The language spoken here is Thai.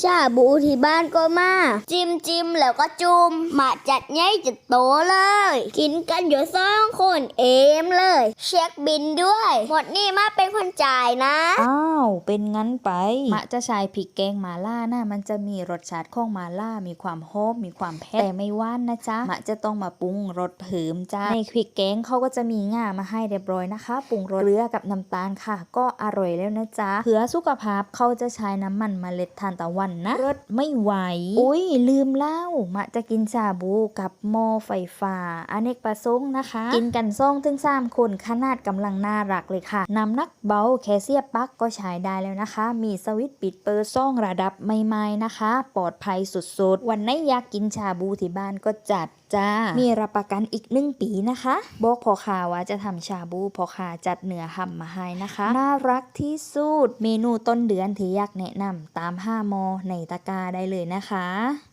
ชาบูที่บ้านก็มา จิ้มจิ้มแล้วก็จุ่มมาจัดใหญ่จัดโตเลย กินกันอยู่สองคนเอมเลย เช็คบินด้วย หมดนี่มาเป็นคนจ่ายนะ อ้าว เป็นงั้นไป มะจะใช้พริกแกงหมาล่านะมันจะมีรสชาติของหมาล่ามีความหอมมีความเผ็ดแต่ไม่หว่านนะจ๊ะมะจะต้องมาปรุงรสเผิมจ้าในพริกแกงเขาก็จะมีง่ามาให้เรียบร้อยนะคะปรุงรสเกลือกับน้ำตาลค่ะ ก็อร่อยแล้วนะจ๊ะเพื่อสุขภาพเขาจะใช้น้ำมันเมล็ดทานตะวันนะรสไม่ไหว อุ้ยลืมเล่ามะจะกินชาบูกับหม้อไฟฟ้าอเนกประสงค์นะคะ กินกันซ่องถึงสามคนขนาดกำลังน่ารักเลยค่ะน้ำหนักเบาแคเซียปลั๊กก็ใช้ได้แล้วนะคะ มีสวิตช์ปิดเปิดซ่องระดับไม่ไม้นะคะ ปลอดภัยสุดๆ วันไหนอยากกินชาบูที่บ้านก็จัดจ้ามีรับประกันอีกหนึ่งปีนะคะบอกพอข่าว่าจะทำชาบูพอข่าจัดเนื้อหำมาให้นะคะ น่ารักที่สุด เมนูต้นเดือนที่อยากแนะนำตาม5มอในตะกร้าได้เลยนะคะ